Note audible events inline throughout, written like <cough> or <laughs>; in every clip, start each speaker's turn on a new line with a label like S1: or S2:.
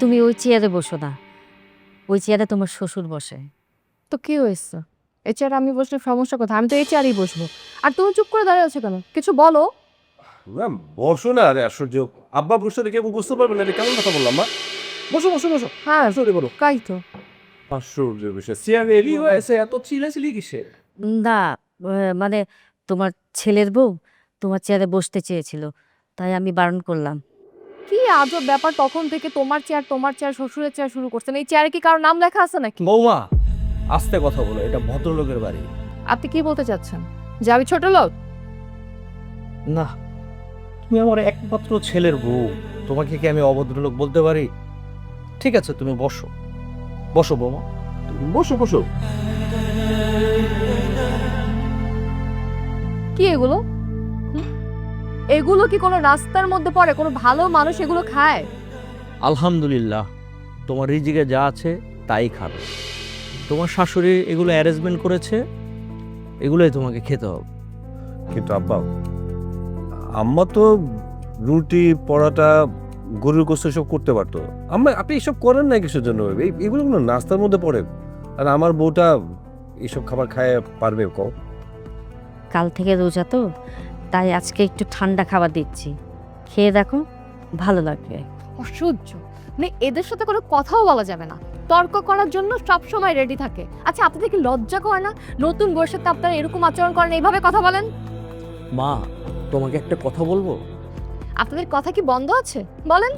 S1: তুমি ওই চেয়ারে বসো না। ওই চেয়ারে তোমার শ্বশুর বসে।
S2: তো কি হয়েছে? এই চেয়ারে আমি বসলে সমস্যা কথা আমি তো এই চেয়ারেই বসবো। আর তুমি চুপ করে দাঁড়িয়ে আছো কেন? কিছু বলো।
S3: ম্যাম বসো না আরে আশ্চর্য। আব্বা বসে দেখে বুঝতে পারবে না কেমন কথা বললাম মা? বসো বসো বসো।
S2: হ্যাঁ
S3: সরি বলো।
S2: কাই তো।
S3: আশ্চর্য বিষয়। চেয়ারে এলি হয়েছে এত চিলাচিলি কিসে
S1: না মানে তোমার ছেলের বউ তোমার চেয়ারে বসতে চেয়েছিল তাই আমি বারণ করলাম।
S2: কি আজব ব্যাপার তখন থেকে তোমার চেয়ার তোমার চেয়ার শ্বশুরের চেয়ার শুরু করছেন। এই চেয়ারে কি কারও নাম লেখা আছে নাকি?
S4: বৌমা আস্তে কথা বলো এটা ভদ্রলোকের বাড়ি।
S2: আপনি কি বলতে চাচ্ছেন? যে আমি ছোট লোক?
S4: না তুমি আমার একমাত্র ছেলের বউ। তোমাকে কি আমি অভদ্রলোক বলতে পারি? ঠিক আছে তুমি বসো। বসো বৌমা।
S3: বসো বসো।
S2: কি এগুলো? এগুলো কি কোনো রাস্তার মধ্যে পড়ে? কোনো ভালো মানুষ এগুলো খায়?
S4: আলহামদুলিল্লাহ। তোমার রিজিকে যা আছে তাই খাবে। তোমার শাশুড়ি এগুলো অ্যারেঞ্জমেন্ট করেছে এগুলোই তোমাকে খেতে হবে।
S3: কিন্তু আব্বা আম্মা তো রুটি পরাটা গরুর গোস্ত সব করতে পারতো। আম্মা আপনি এসব করেন না কিছুর জন্য? এই এগুলো কোনো নাস্তার মধ্যে পড়ে? আর আমার বউটা এইসব খাবার খায় পারবে
S1: কাল থেকে রোজা তো? তাই আজকে একটু ঠান্ডা খাবার দিচ্ছি। খেয়ে দেখো ভালো লাগবে।
S2: অসহ্য। মানে এদের সাথে কোনো কথাও বলা যাবে না। তর্ক করার জন্য সব সময় রেডি থাকে। আচ্ছা আপনাদের কি লজ্জা করে না? নতুন বউয়ের সাথে আপনারা এরকম আচরণ করেন এইভাবে কথা বলেন।
S4: মা তোমাকে একটা কথা বলব?
S2: আপনাদের কথা কি বন্ধ আছে? বলেন।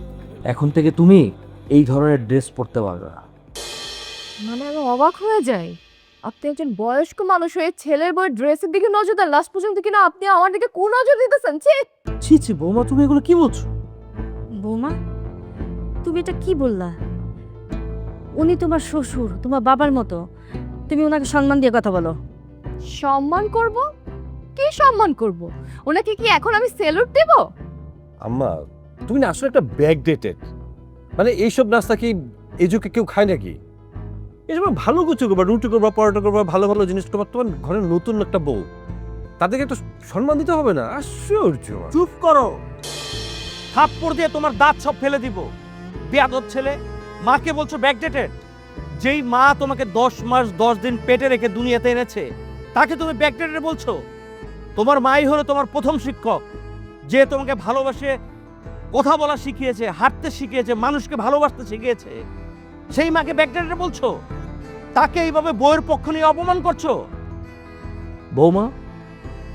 S4: এখন থেকে তুমি এই ধরনের ড্রেস পরতে পারবে না।
S2: মানে আমি অবাক হয়ে যাই। আপনি একজন বয়স্ক মানুষ হয়ে ছেলের বউয়ের ড্রেসের দিকে নজর দেন লাস্ট পর্যন্ত কিনা আপনি আমার দিকে কোন নজর দিতেছেন? ছি!
S4: ছি ছি বৌমা তুমি এগুলো কি বলছো?
S1: বৌমা তুমি এটা কি বললা? উনি তোমার শ্বশুর তোমার বাবার মতো। তুমি ওনাকে সম্মান দিয়ে কথা বলো।
S2: সম্মান করব? কি সম্মান করব? ওনাকে কি এখন আমি সেলুট দেব?
S3: আম্মা তুমি না আসলে একটা ব্যাক ডেটেড মানে এইসব নাস্তা কি এই যুগে কেউ খায় নাকি? এসব ভালো কিছু করবা, রুটি করবা, পরোটা করবা, ভালো ভালো জিনিস করবা, তোমার ঘরে নতুন একটা বউ, তাদেরকে একটা সম্মান দিতে হবে না? আশ্চর্য।
S4: চুপ করো। থাপ্পড় দিয়ে তোমার দাঁত সব ফেলে দিব। বেয়াদব ছেলে, মাকে বলছো ব্যাকডেটেড যেই মা তোমাকে দশ মাস, দশ দিন পেটে রেখে দুনিয়াতে এনেছে, তাকে তুমি ব্যাকডেটেড বলছো? তোমার মাই হলো তোমার প্রথম শিক্ষক, যে তোমাকে ভালোবাসে, কথা বলা শিখিয়েছে, হাঁটতে শিখিয়েছে, মানুষকে ভালোবাসতে শিখিয়েছে। সেই মাকে ব্যাকডেটেড বলছো? তাকে এইভাবে বইয়ের পক্ষ নিয়ে অপমান করছ? বৌমা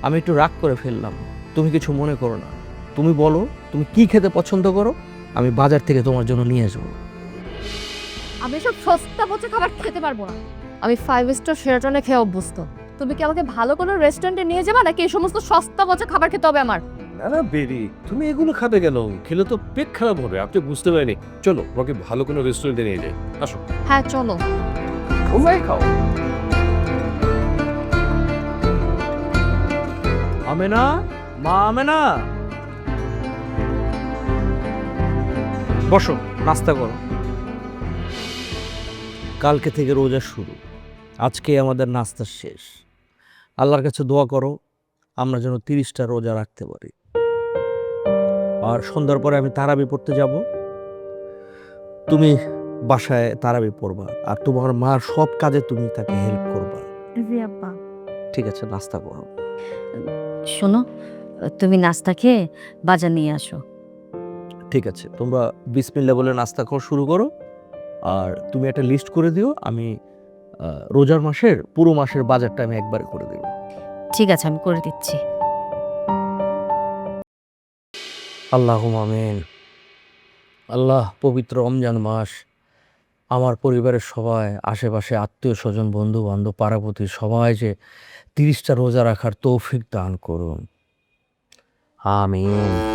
S4: আমি একটু রাগ করে ফেললাম। তুমি কিছু মনে করো না। তুমি বলো তুমি কি খেতে পছন্দ করো? আমি বাজার থেকে তোমার জন্য নিয়ে আসব।
S2: আমি সব সস্তা পচা খাবার খেতে পারব না। আমি ফাইভ স্টার শেরাটনে খেয়ে অভ্যস্ত। তুমি কি আমাকে ভালো কোনো রেস্টুরেন্টে নিয়ে যাবে? নাকি এই সমস্ত সস্তা পচা খাবার খেতে হবে আমার?
S3: না না বেরি তুমি এগুলো খাবে কেন? খেলে তো পেট খারাপ হবে আপনি বুঝতে পারেনি চলো ওকে ভালো কোনো রেস্টুরেন্টে নিয়ে যাই। আসো।
S2: হ্যাঁ চলো।
S3: খাও
S4: আমেনা মা আমেনা বসো, নাস্তা করো। কালকে থেকে রোজা শুরু। আজকে আমাদের নাস্তা শেষ। আল্লাহর কাছে দোয়া করো, আমরা যেন তিরিশটা রোজা রাখতে পারি। আর সন্ধ্যার পরে আমি তারাবি পড়তে যাব। তুমি বাসায় তারাবি পড়বা আর তোমার মার সব কাজে তুমি তাকে হেল্প করবা।
S1: জি আব্বা।
S4: ঠিক আছে নাস্তা করো।
S1: শোনো তুমি নাস্তা খেয়ে বাজার নিয়ে আসো।
S4: ঠিক আছে তোমরা বিসমিল্লা বলে নাস্তা খাওয়া শুরু করো আর তুমি একটা লিস্ট করে দিও আমি রোজার মাসের পুরো মাসের বাজারটা আমি একবারে করে দেবো।
S1: ঠিক আছে আমি করে দিচ্ছি।
S4: আল্লাহ আমিন। আল্লাহ পবিত্র রমজান মাস। আমার পরিবারের সবাই, আশেপাশে আত্মীয় স্বজন বন্ধু বান্ধব পাড়াপতি, সবাই যে তিরিশটা রোজা রাখার তৌফিক দান করুন। আমিন।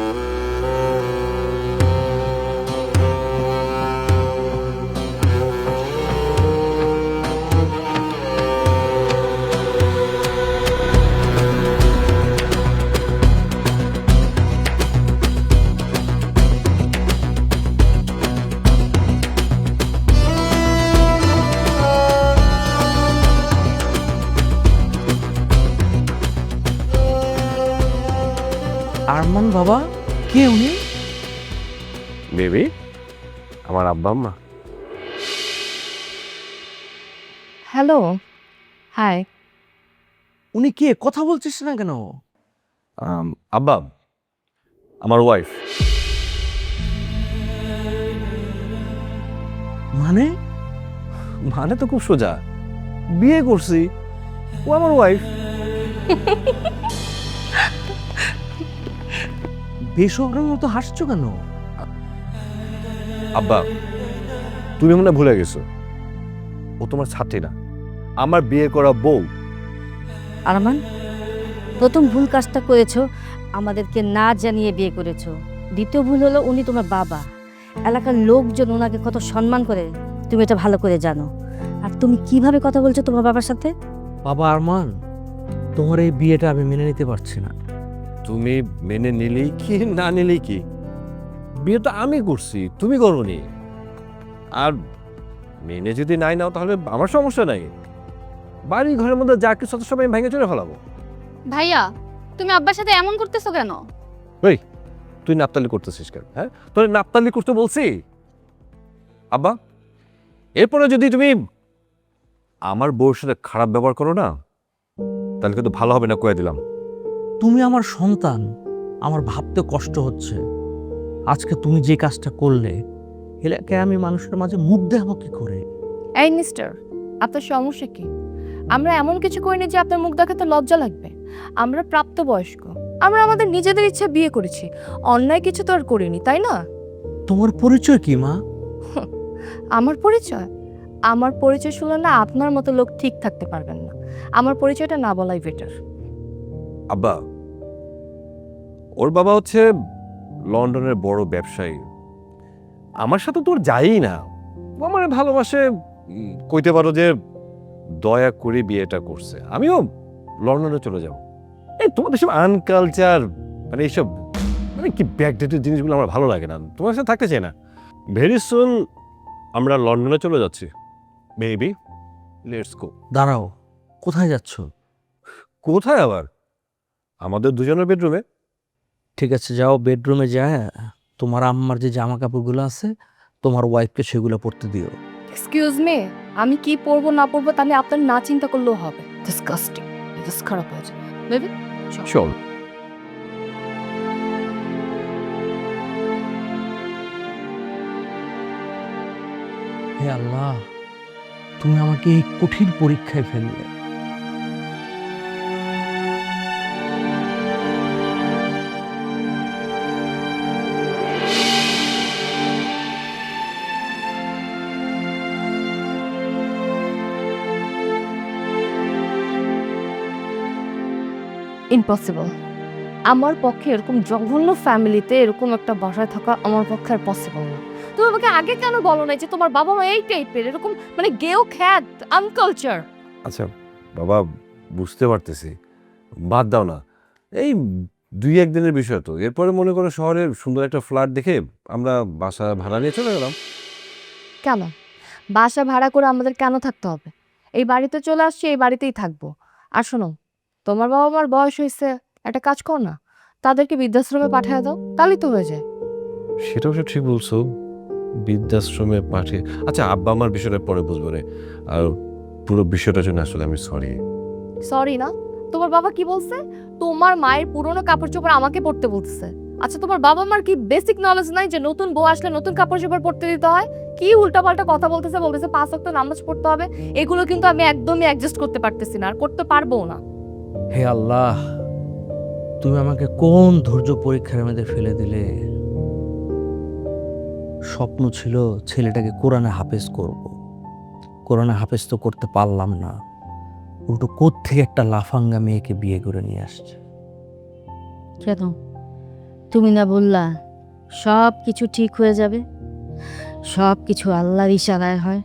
S4: আরমান বাবা? কে উনি?
S3: বেবি আমার আব্বা আম্মা।
S2: Hello hi.
S5: উনি কে? কথা বলছিস না কেন?
S3: আব্বা আমার ওয়াইফ
S5: মানে?
S3: মানে তো খুব সোজা। বিয়ে করছি ও আমার ওয়াইফ <laughs>
S5: বেসরকার মতো হাসছো কেন?
S3: আব্বা তুমি মনে ভুলে গেছো। ও তোমার ছাত্রী না। আমার বিয়ে করা বউ।
S1: আরমান প্রথম ভুল কাজটা করেছ আমাদেরকে না জানিয়ে বিয়ে করেছ। দ্বিতীয় ভুল হলো উনি তোমার বাবা। এলাকার লোকজন ওনাকে কত সম্মান করে তুমি এটা ভালো করে জানো। আর তুমি কীভাবে কথা বলছো তোমার বাবার সাথে?
S5: বাবা আরমান তোমার এই বিয়েটা আমি মেনে নিতে পারছি না।
S3: তুমি মেনে নিলেই কি না নিলেই কি? বিয়ে তো আমি করছি তুমি করনি আর মেনে যদি নাই নাও তাহলে আমার সমস্যা নাই। বাড়ি ঘরের মধ্যে যা কিছু সব আমি ভেঙে চলে ফেলাবো।
S6: ভাইয়া তুমি আব্বার সাথে এমন করতেছো কেন?
S3: ওই তুই নাপতালি করতেছিস কেন হ্যাঁ? তোর নাপতালি করতে বলছি। আব্বা এরপরে যদি তুমি আমার বউর সাথে খারাপ ব্যবহার করো না তাহলে কিন্তু ভালো হবে না কয়ে দিলাম।
S4: তুমি আমার সন্তান আমার ভাবতে কষ্ট হচ্ছে। আজকে তুমি যে কাজটা করলে এলাকায় আমি মানুষের মাঝে মুখ দেখাবো কি করে?
S2: এই মিস্টার আপনার সমস্যা কি? আমরা এমন কিছু করিনি যে আপনার মুখ দেখাতে লজ্জা লাগবে। আমরা প্রাপ্তবয়স্ক আমরা আমাদের নিজেদের ইচ্ছা বিয়ে করেছি। অন্যায় কিছু তো আর করিনি তাই না?
S4: তোমার পরিচয় কি মা? <laughs>
S2: আমার পরিচয়? আমার পরিচয় শুনলে না আপনার মতো লোক ঠিক থাকতে পারবেন না। আমার পরিচয়টা না বলাই বেটার
S3: আব্বা ওর বাবা হচ্ছে লন্ডনের বড় ব্যবসায়ী। আমার সাথে তোর যায়ই না। ও আমার ভালোবাসে কইতে পারো যে দয়া করে বিয়েটা করছে। আমিও লন্ডনে চলে যাব। এই তোমাদের সব আনকালচার মানে এইসব মানে কি ব্যাকডেটেড জিনিসগুলো আমার ভালো লাগে না। তোমার সাথে থাকতে চাই না। ভেরি সুন আমরা লন্ডনে চলে যাচ্ছি। মেবি লেটস গো
S4: দাঁড়াও কোথায় যাচ্ছ?
S3: কোথায় আবার? আমাদের দুজনের বেডরুমে
S4: ঠিক আছে যাও বেডরুমে যায় তোমার আম্মার যে জামা কাপড়গুলো আছে তোমার ওয়াইফকে সেগুলো পরতে দিও।
S2: এক্সকিউজ মি আমি কি পরবো না পরবো তাহলে আপনার না চিন্তা করলেও হবে। ডিসকাস্টিং জাস্ট খারাপ হয়েছে বেবি
S3: চল।
S4: হে আল্লাহ তুমি আমাকে এই কঠিন পরীক্ষায় ফেললে।
S2: ইম্পসিবল আমার পক্ষে এরকম জঘন্য ফ্যামিলিতে এরকম একটা বাসায় থাকা আমার পক্ষে আর পসিবল না। তুমি আমাকে আগে কেন বলো না যে তোমার বাবা মা এই টাইপের এরকম মানে গেও খ্যাত আনকালচার
S3: আচ্ছা বাবা বুঝতে পারতেছি। বাদ দাও না। এই দুই একদিনের বিষয় তো। এরপরে মনে করো শহরের সুন্দর একটা ফ্ল্যাট দেখে আমরা বাসা ভাড়া নিয়ে চলে গেলাম।
S2: কেন? বাসা ভাড়া করে আমাদের কেন থাকতে হবে? এই বাড়িতে চলে আসছি এই বাড়িতেই থাকব। আর শোনো তোমার বাবা মার বয়স হয়েছে একটা কাজ কর না তাদেরকে বৃদ্ধাশ্রমে পাঠিয়ে দাও তাহলেই তো হয়ে যায়।
S3: সেটা অবশ্য ঠিক বলছো বৃদ্ধাশ্রমে পাঠিয়ে আচ্ছা আব্বা আমার বিষয়টা পরে বুঝব রে। আর পুরো বিষয়টার জন্য আসলে আমি সরি
S2: সরি না তোমার বাবা কি বলছে? তোমার মায়ের পুরনো কাপড় চোপড় আমাকে পরতে বলতেছে। আচ্ছা তোমার বাবা মার কি বেসিক নলেজ নাই যে নতুন বউ আসলে নতুন কাপড় চোপড় পরতে দিতে হয়? কি উল্টাপাল্টা কথা বলতেছে বলতেছে পাঁচ ওয়াক্ত নামাজ পড়তে হবে এগুলো কিন্তু আমি একদমই অ্যাডজাস্ট করতে পারতেছি না আর করতে পারব না।
S4: হে আল্লাহ তুমি আমাকে কোন ধৈর্য পরীক্ষার মধ্যে ফেলে দিলে? স্বপ্ন ছিল ছেলেটাকে কোরআনে হাফেজ করব। কোরআনে হাফেজ তো করতে পারলাম না। উল্টো থেকে একটা লাফাঙ্গা মেয়েকে বিয়ে করে নিয়ে আসছে।
S1: কেন? তুমি না বললা সব কিছু ঠিক হয়ে যাবে? সব কিছু আল্লাহর ইশারায় হয়?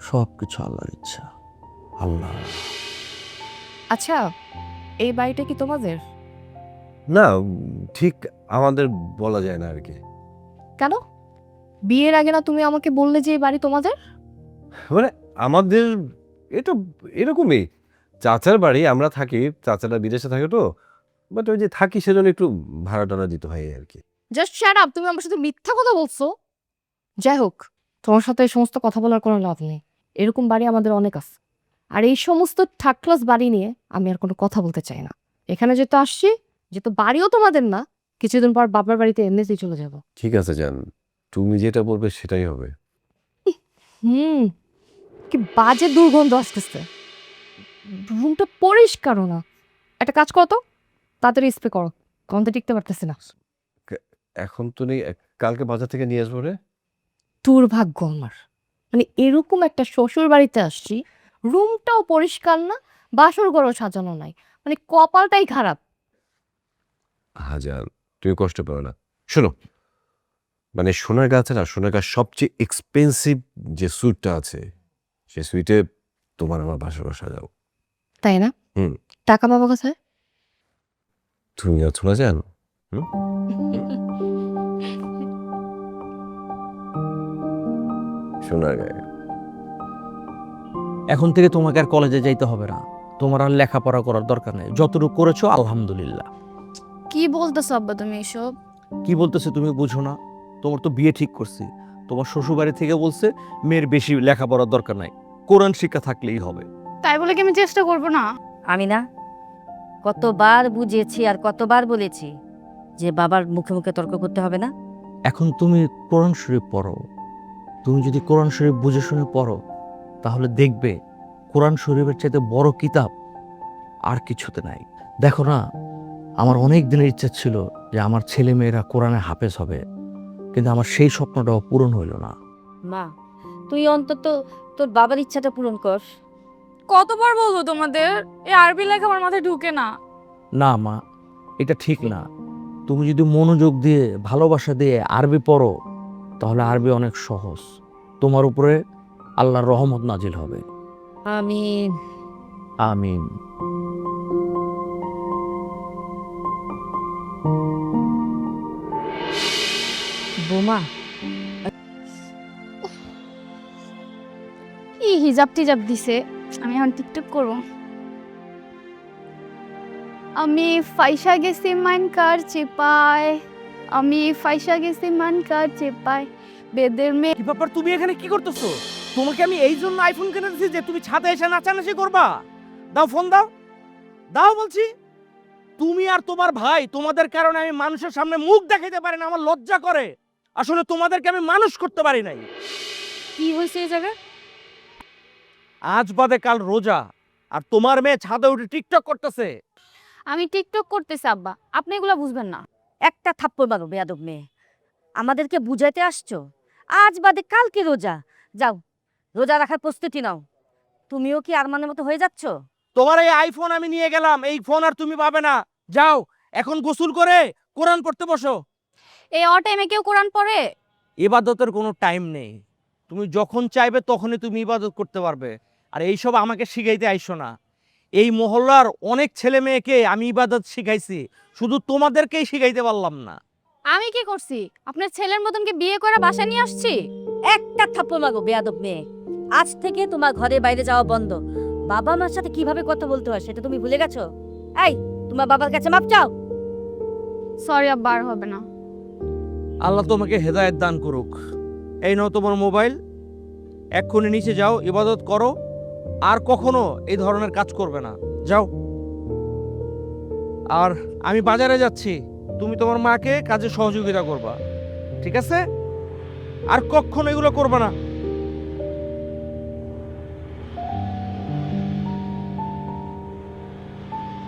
S4: সব কিছু আল্লাহর ইচ্ছা। আল্লাহ।
S2: আচ্ছা এই বাড়িটা কি তোমাদের?
S3: না ঠিক আমাদের বলা যায় না আর কি
S2: কেন? বিয়ের আগে না তুমি আমাকে বললে যে এই বাড়ি তোমাদের?
S3: মানে আমাদের এটা এরকমই। চাচার বাড়ি আমরা থাকি চাচারা বিদেশে থাকে তো। বাট ওই যে থাকি সেজন্য একটু ভাড়া টাড়া দিতে হয় আর কি
S2: জাস্ট শ্যাট আপ তুমি আমার সাথে মিথ্যা কথা বলছো। যাই হোক তোমার সাথে এই সমস্ত কথা বলার কোনো লাভ নেই। এরকম বাড়ি আমাদের অনেক আছে। আর এই সমস্ত থার্ড ক্লাস বাড়ি নিয়ে আমি আর কোনো কথা বলতে চাই না। এখানে যেহেতু আসছি যেহেতু বাড়িও তোমাদের না কিছুদিন পর বাবার বাড়িতে এমনিতেই চলে যাব।
S3: ঠিক আছে জান। তুমি যেটা বলবে সেটাই হবে।
S2: হুম কি বাজে দুর্গন্ধ আসতেছে। রুমটা পরিষ্কারও না। একটা কাজ করো তো তাড়াতাড়ি স্প্রে করো। গন্ধে টিকতে পারতেছি না।
S3: এখন তো নেই কালকে বাজার থেকে নিয়ে আসব রে।
S2: দুর্ভাগ্য আমার। মানে এরকম একটা শ্বশুর বাড়িতে আসছি রুমটাও পরিষ্কার না বাসর ঘরও সাজানো নাই। মানে কপালটাই খারাপ।
S3: হাজার তুমি কষ্ট পেও না। শোনো মানে সোনার গাছে না সোনার গাছ সবচেয়ে এক্সপেন্সিভ যে সুইটটা আছে সে সুইটে তোমার আমার বাসর ঘর যাও
S2: তাই না?
S3: হুম।
S2: টাকা পাবো কোথায়?
S3: তুমি আর শোনা যান <laughs> সোনার গায়ে।
S4: এখন থেকে তোমাকে আর কলেজে যাইতে হবে না। তোমার আর লেখাপড়া করার দরকার নেই। যতটুকু করেছ আলহামদুলিল্লাহ।
S6: কি বলতেছো আব্বা তুমি এসব?
S4: কি বলতেছে তুমি বুঝো না। তোমার তো বিয়ে ঠিক করছি। তোমার শ্বশুরবাড়ি থেকে বলছে মেয়ের বেশি লেখাপড়ার দরকার নাই। কোরআন শিক্ষা থাকলেই হবে।
S6: তাই বলে কি আমি চেষ্টা করব না?
S1: আমি না কতবার বুঝিয়েছি আর কতবার বলেছি যে বাবার মুখে মুখে তর্ক করতে হবে না?
S4: এখন তুমি কোরআন শরীফ পড়ো। তুমি যদি কোরআন শরীফ বুঝে শুনে পড়ো তাহলে দেখবে কোরআন শরীফের চাইতে বড় কিতাব আর কিছুতে নাই। দেখো না আমার অনেক দিনের ইচ্ছা ছিল যে আমার ছেলে মেয়েরা কোরআনে হাফেজ হবে কিন্তু আমার সেই স্বপ্নটাও পূরণ হইল না।
S1: মা তুই অন্তত তোর বাবার ইচ্ছাটা পূরণ কর।
S6: কতবার বলব তোমাদের এই আরবি লেখা আমার মাথায় ঢুকে না।
S4: না মা এটা ঠিক না। তুমি যদি মনোযোগ দিয়ে ভালোবাসা দিয়ে আরবি পড়ো তাহলে আরবি অনেক সহজ। তোমার উপরে আল্লাহর রহমত নাজিল হবে।
S1: আমি
S4: আমিন।
S1: বোমা।
S6: কি হিজাব টিজাব দিছে? আমি এখন টিকটক করব। আমি ফাইসা গেছি মান কার চেপায়। আমি ফাইসা গেছি মান কার চেপায়। বেদের মে
S5: কি ব্যাপার? তুমি এখানে কি করতেছো? তোমাকে আমি এই জন্য আইফোন কিনে দিয়েছি যে তুমি ছাদে এসে নাচানাচি করবা। দাও ফোন দাও। দাও বলছি। তুমি আর তোমার ভাই তোমাদের কারণে আমি মানুষের সামনে মুখ দেখাইতে পারি না আমার লজ্জা করে। আসলে তোমাদেরকে আমি মানুষ করতে পারি নাই।
S6: কি হয়েছে এই জায়গায়?
S5: আজ বাদে কাল রোজা আর তোমার মেয়ে ছাদে উঠে টিকটক করতেছে।
S6: আমি টিকটক করতেছি আব্বা। আপনি এগুলো বুঝবেন না।
S1: একটা থাপ্পড় মারো বেয়াদব মেয়ে। আমাদেরকে বুঝাইতে আসছো? আজ বাদে কালকে রোজা। যাও। রোজা রাখার প্রস্তুতি নাও। তুমিও কি আরমানের মতো হয়ে যাচ্ছ?
S5: তোমার এই আইফোন আমি নিয়ে গেলাম এই ফোন আর তুমি পাবে না। যাও এখন গোসল করে কোরআন পড়তে বসো।
S6: এই অ টাইমে কেউ কোরআন পড়ে?
S5: ইবাদতের কোনো টাইম নেই। তুমি যখন চাইবে তখনই তুমি ইবাদত করতে পারবে। আর এইসব আমাকে শিখাইতে আইসো না। এই মহল্লার অনেক ছেলে মেয়েকে আমি ইবাদত শিখাইছি শুধু তোমাদেরকেই শিখাইতে পারলাম না।
S6: আমি কি করছি? আপনার ছেলের মতন কি বিয়ে করে বাসায় নিয়ে আসছি?
S1: একটা থাপ্পড় মারো বেয়াদব মেয়ে। আজ থেকে তোমার ঘরে বাইরে যাওয়া বন্ধ। বাবা মার সাথে কীভাবে কথা বলতে হয় সেটা তুমি ভুলে গেছো? এই তোমার বাবার কাছে মাপ চাও?
S6: সরি আব্বা আর হবে না।
S5: আল্লাহ তোমাকে হেদায়েত দান করুক। এই নাও তোমার মোবাইল। এক্ষুনি নিচে যাও ইবাদত করো। আর কখনো এই ধরনের কাজ করবে না। যাও। আর আমি বাজারে যাচ্ছি। তুমি তোমার মাকে কাজে সহযোগিতা করবা। ঠিক আছে? আর কখনো এগুলো করবে না।